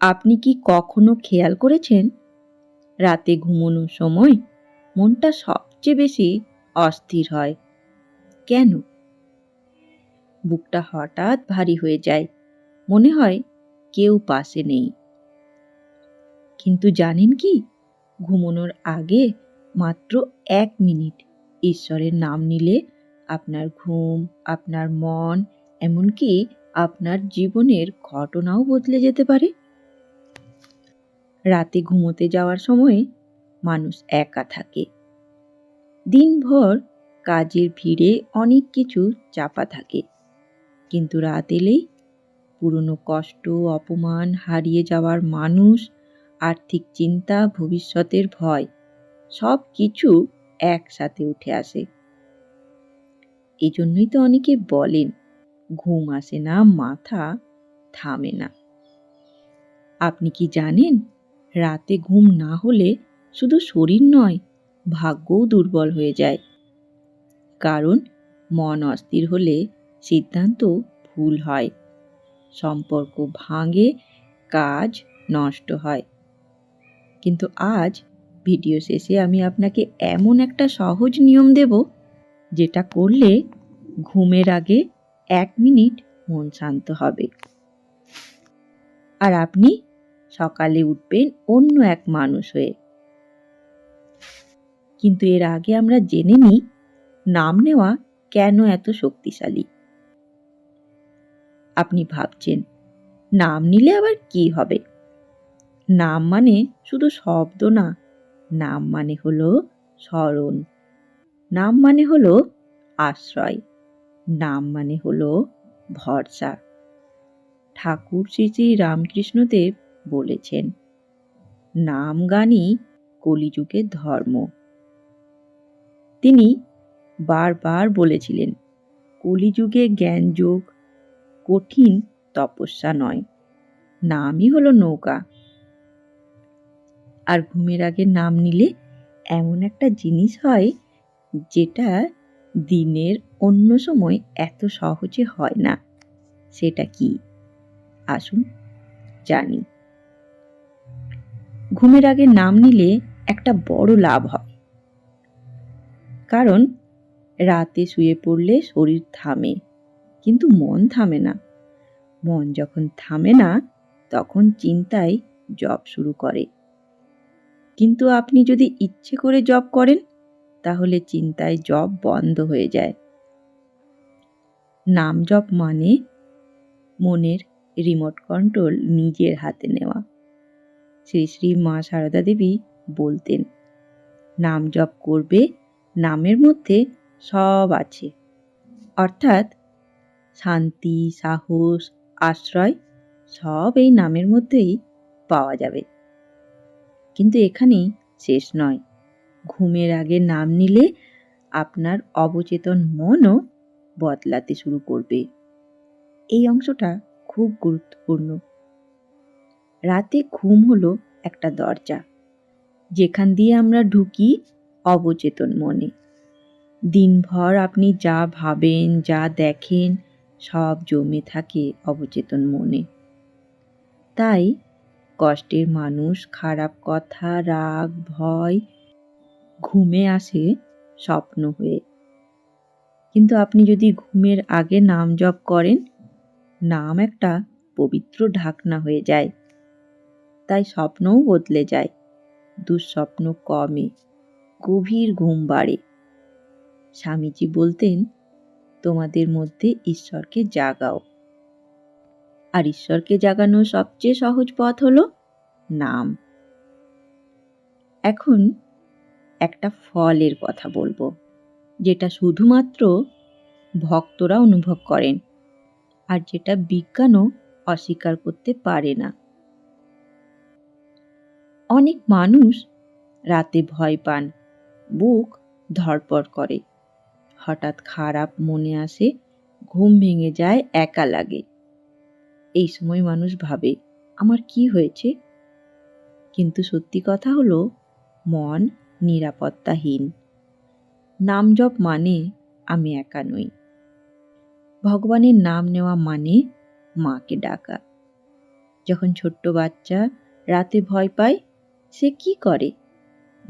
আপনি কি কখনো খেয়াল করেছেন? রাতে ঘুমানোর সময় মনটা সবচেয়ে বেশি অস্থির হয়। কেন? বুকটা হঠাৎ ভারী হয়ে যায়। মনে হয় কেউ পাশে নেই। কিন্তু জানেন কি? ঘুমানোর আগে মাত্র এক মিনিট ঈশ্বরের নাম নিলে আপনার ঘুম, আপনার মন, এমনকি আপনার জীবনের ঘটনাও বদলে যেতে পারে। রাতে ঘুমোতে যাওয়ার সময় মানুষ একা থাকে। দিনভর কাজের ভিড়ে অনেক কিছু চাপা থাকে। কিন্তু রাত এলেই পুরনো কষ্ট, অপমান হারিয়ে যাওয়ার মানুষ, আর্থিক চিন্তা, ভবিষ্যতের ভয়, সব কিছু একসাথে উঠে আসে। এই জন্যই তো অনেকে বলেন, ঘুম আসে না, মাথা থামে না। আপনি কি জানেন রাতে ঘুম না হলে শুধু শরীর নয়, ভাগ্যও দুর্বল হয়ে যায়। কারণ মন অস্থির হলে সিদ্ধান্ত ভুল হয়। সম্পর্ক ভাঙে, কাজ নষ্ট হয়। কিন্তু আজ ভিডিও শেষে আমি আপনাকে এমন একটা সহজ নিয়ম দেব, যেটা করলে ঘুমের আগে এক মিনিট মন শান্ত হবে। আর আপনি সকালে উঠবেন অন্য এক মানুষ হয়ে। কিন্তু এর আগে আমরা জেনে নিই, নাম নেওয়া কেন এত শক্তিশালী? আপনি ভাবছেন, নাম নিলে আবার কি হবে? নাম মানে শুধু শব্দ না, নাম মানে হলো স্মরণ। নাম মানে হলো আশ্রয়। নাম মানে হলো ভরসা। ঠাকুর শ্রী শ্রী রামকৃষ্ণদেব বলেছেন। নাম গানই কলিযুগের ধর্ম। তিনি বারবার বলেছিলেন, কলিযুগে জ্ঞানযোগ কঠিন তপস্যা নয়, নামই হলো নৌকা। আর ঘুমের আগে নাম নিলে এমন একটা জিনিস হয় যেটা দিনের অন্য সময় এত সহজে হয় না। সেটা কি? আসুন জানি। ঘুমের আগে নাম নিলে একটা বড় লাভ হয়। কারণ রাতে শুয়ে পড়লে শরীর থামে, কিন্তু মন থামে না। মন যখন থামে না, তখন চিন্তায় জব শুরু করে। কিন্তু আপনি যদি ইচ্ছে করে জব করেন, তাহলে চিন্তায় জব বন্ধ হয়ে যায়। নাম জপ মানে মনের রিমোট কন্ট্রোল নিজের হাতে নেওয়া। শ্রী শ্রী মা সারদা দেবী বলতেন, নাম জপ করবে, নামের মধ্যে সব আছে। অর্থাৎ শান্তি, সাহস, আশ্রয়, সব এই নামের মধ্যেই পাওয়া যাবে। কিন্তু এখানেই শেষ নয়। ঘুমের আগে নাম নিলে আপনার অবচেতন মনও বদলাতে শুরু করবে। এই অংশটা খুব গুরুত্বপূর্ণ। রাতে ঘুম হলো একটা দরজা। যেখান দিয়ে আমরা ঢুকি অবচেতন মনে। দিনভর আপনি যা ভাবেন, যা দেখেন, সব জমে থাকে অবচেতন মনে। তাই কষ্টের মানুষ, খারাপ কথা, রাগ, ভয়, ঘুমে আসে স্বপ্ন হয়ে। কিন্তু আপনি যদি ঘুমের আগে নাম জপ করেন, নাম একটা পবিত্র ঢাকনা হয়ে যায়। তাই স্বপ্নও বদলে যায়। দুঃস্বপ্ন কমে, গভীর ঘুম বাড়ে। স্বামীজি বলতেন, তোমাদের মধ্যে ঈশ্বরকে জাগাও। আর ঈশ্বরকে জাগানোর সবচেয়ে সহজ পথ হলো নাম। এখন একটা ফলের কথা বলব, যেটা শুধুমাত্র ভক্তরা অনুভব করেন, আর যেটা বিজ্ঞানও অস্বীকার করতে পারে না। অনেক মানুষ রাতে ভয় পান। বুক ধরপড় করে। হঠাৎ খারাপ মনে আসে, ঘুম ভেঙে যায়, একা লাগে। এই সময় মানুষ ভাবে, আমার কি হয়েছে? কিন্তু সত্যি কথা হলো, মন নিরাপত্তাহীন। নাম জপ মানে আমি একা নই। ভগবানের নাম নেওয়া মানে মাকে ডাকা। যখন ছোট্ট বাচ্চা রাতে ভয় পায় সে কি করে?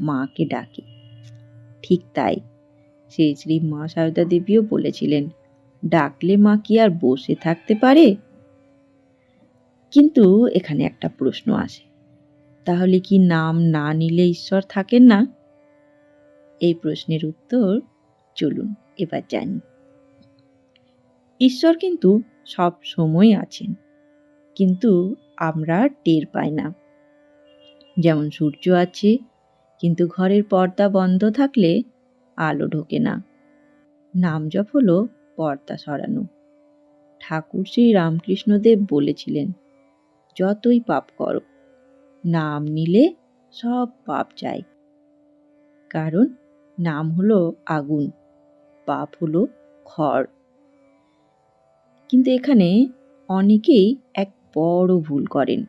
মাকে ডাকে। ঠিক তাই। সেই শ্রী মা সারদা দেবীও বলেছিলেন, ডাকলে মা কি আর বসে থাকতে পারে? কিন্তু এখানে একটা প্রশ্ন আসে। তাহলে কি নাম না নিলে ঈশ্বর থাকেন না? এই প্রশ্নের উত্তর চলুন এবার জানি। ঈশ্বর কিন্তু সব সময় আছেন, কিন্তু আমরা টের পাই না। যেমন সূর্য আছে, কিন্তু ঘরের পর্দা বন্ধ থাকলে আলো ঢোকে না। নাম জপ হলো পর্দা সরানো। ঠাকুর শ্রী রামকৃষ্ণদেব বলেছিলেন, যতই পাপ করো, নাম নিলে সব পাপ যায়। কারণ নাম হলো আগুন, পাপ হলো খড়। কিন্তু এখানে অনেকেই এক বড় ভুল করেন।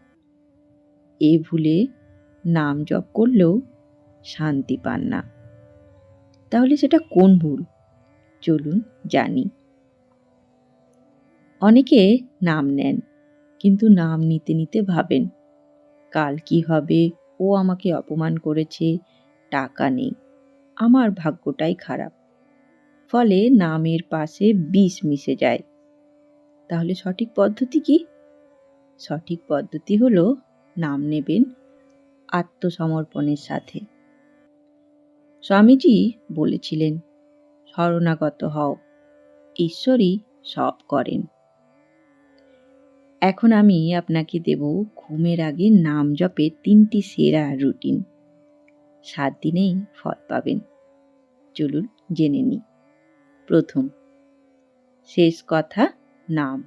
এ ভুলে নাম জপ করলেও শান্তি পান না। তাহলে সেটা কোন ভুল? চলুন জানি। অনেকে নাম নেন, কিন্তু নাম নিতে নিতে ভাবেন, কাল কি হবে? ও আমাকে অপমান করেছে, টাকা নেই, আমার ভাগ্যটাই খারাপ। ফলে নামের পাশে বিষ মিশে যায়। তাহলে সঠিক পদ্ধতি কি? সঠিক পদ্ধতি হলো নাম নেবেন আত্মসমর্পণের সাথে। স্বামীজি বলেছিলেন, শরণাগত হও, ঈশ্বরই সব করেন। এখন আমি আপনাকে দেব ঘুমের আগে নাম জপের তিনটি সেরা রুটিন। সাত দিনেই ফল পাবেন। চলুন জেনে নিই। প্রথম, শেষ কথা, নাম।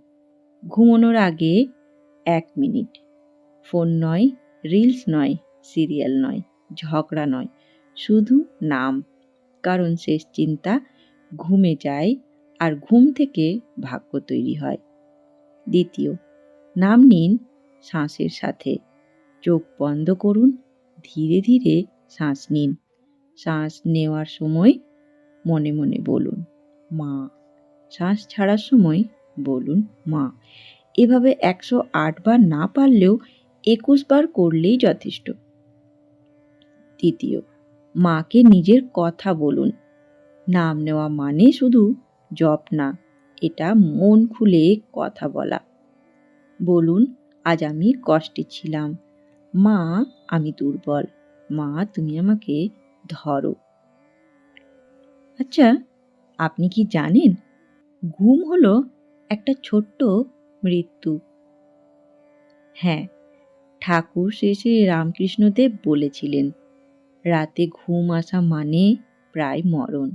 ঘুমানোর আগে এক মিনিট। ফোন নয়, রিলস নয় সিরিয়াল নয়, ঝগড়া নয়, শুধু নাম। কারণ শেষ চিন্তা ঘুমে যায় আর ঘুম থেকে ভাগ্য তৈরি হয়। দ্বিতীয়, নাম নিন শ্বাসের সাথে। চোখ বন্ধ করুন, ধীরে ধীরে শ্বাস নিন। শ্বাস নেওয়ার সময় মনে মনে বলুন, মা। শ্বাস ছাড়ার সময় বলুন, মা। এভাবে একশো আট বার না পারলেও একুশ বার করলেই যথেষ্ট। তৃতীয়, মাকে নিজের কথা বলুন। নাম নেওয়া মানে শুধু জপ না, এটা মন খুলে কথা বলা। বলুন, আজ আমি কষ্টে ছিলাম। মা, আমি দুর্বল। মা, তুমি আমাকে ধরো। আচ্ছা আপনি কি জানেন, ঘুম হলো একটা ছোট্ট মৃত্যু। হ্যাঁ ঠাকুর শ্রী রামকৃষ্ণদেব বলেছিলেন রাতে ঘুম আসা মানে প্রায় মরণ।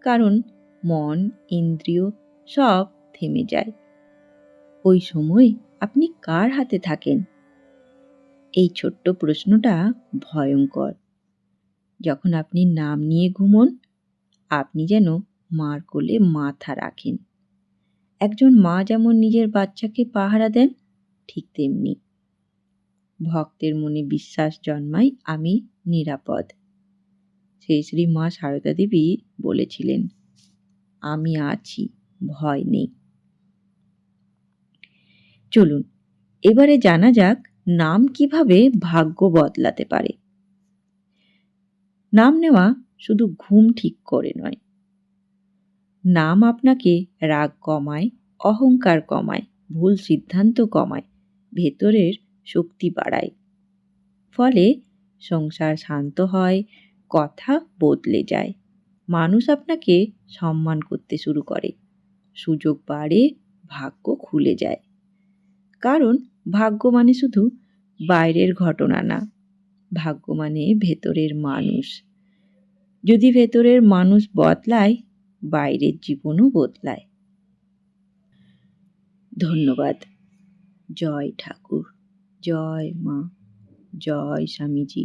কারণ মন, ইন্দ্রিয় সব থেমে যায়। ওই সময় আপনি কার হাতে থাকেন? এই ছোট্ট প্রশ্নটা ভয়ঙ্কর। যখন আপনি নাম নিয়ে ঘুমন, আপনি যেন মার কোলে মাথা রাখেন। একজন মা যেমন নিজের বাচ্চাকে পাহারা দেন, ঠিক তেমনি ভক্তের মনে বিশ্বাস জন্মায়, আমি নিরাপদ। সেই শ্রী মা সারদা দেবী বলেছিলেন, আমি আছি, ভয় নেই। চলুন, এবারে জানা যাক, নাম কীভাবে ভাগ্য বদলাতে পারে। নাম নেওয়া শুধু ঘুম ঠিক করে নয়। নাম আপনাকে রাগ কমায়, অহংকার কমায়, ভুল সিদ্ধান্ত কমায়, ভেতরের শক্তি বাড়ায়। ফলে সংসার শান্ত হয়, কথা বদলে যায়। মানুষ আপনাকে সম্মান করতে শুরু করে। সুযোগ বাড়ে, ভাগ্য খুলে যায়। কারণ ভাগ্য মানে শুধু বাইরের ঘটনা না, ভাগ্য মানে ভেতরের মানুষ। যদি ভেতরের মানুষ বদলায়, বাইরের জীবনও বদলায়। ধন্যবাদ। জয় ঠাকুর। জয় মা জয় স্বামীজি।